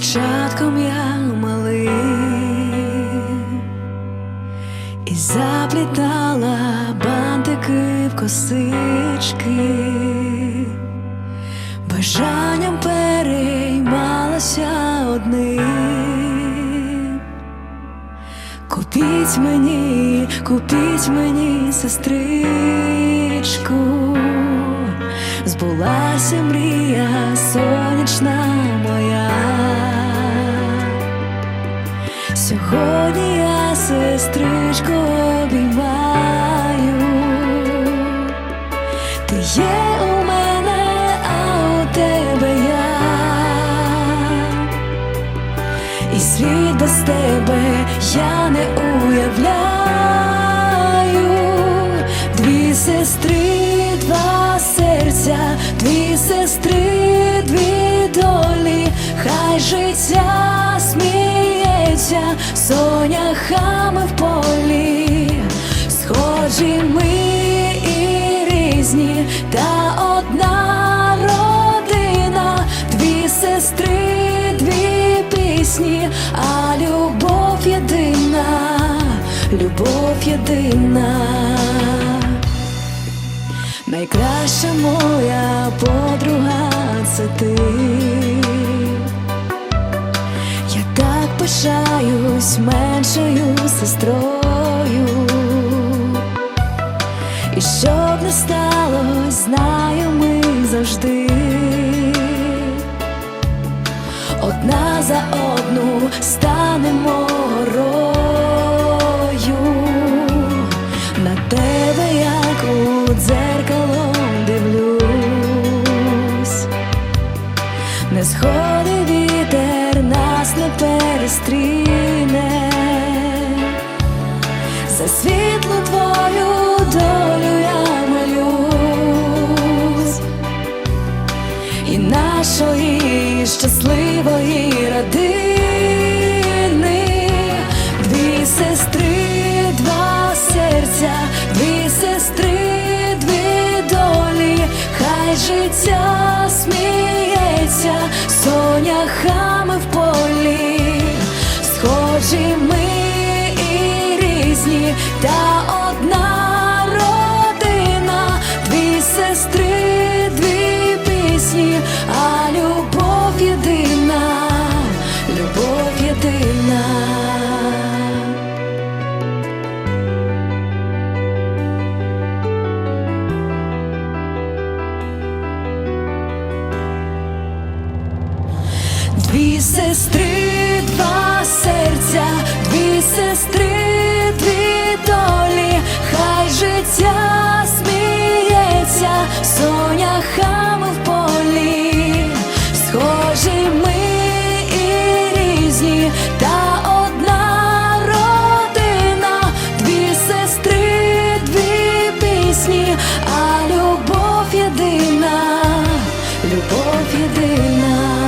Дівчатком я малим і заплітала бантики в косички, бажанням переймалася одним. Купіть мені, купіть мені сестричку, збулася мрія сонячна я сестричку обіймаю. Ти є у мене, а у тебе я. І світ без тебе я не уявляю. Дві сестри, два серця, дві сестри, дві долі, хай життя сміється соняхами в полі, схожі ми і різні, та одна родина, дві сестри, дві пісні, а любов єдина, любов єдина. Найкраща моя подруга це ти. Пишаюсь меншою сестрою. І щоб не сталося, знаю ми завжди. Одна за одну станемо горою. На тебе, як у дзеркало дивлюсь, не сходи вітер, нас не перестріне, за світлу твою долю я молюсь. І нашої щасливої родини, дві сестри, два серця, дві сестри, дві долі, хай життя сміється соняхами та одна родина, дві сестри, дві пісні, а любов єдина, любов єдина. Дві сестри, два серця, дві сестри, дві देना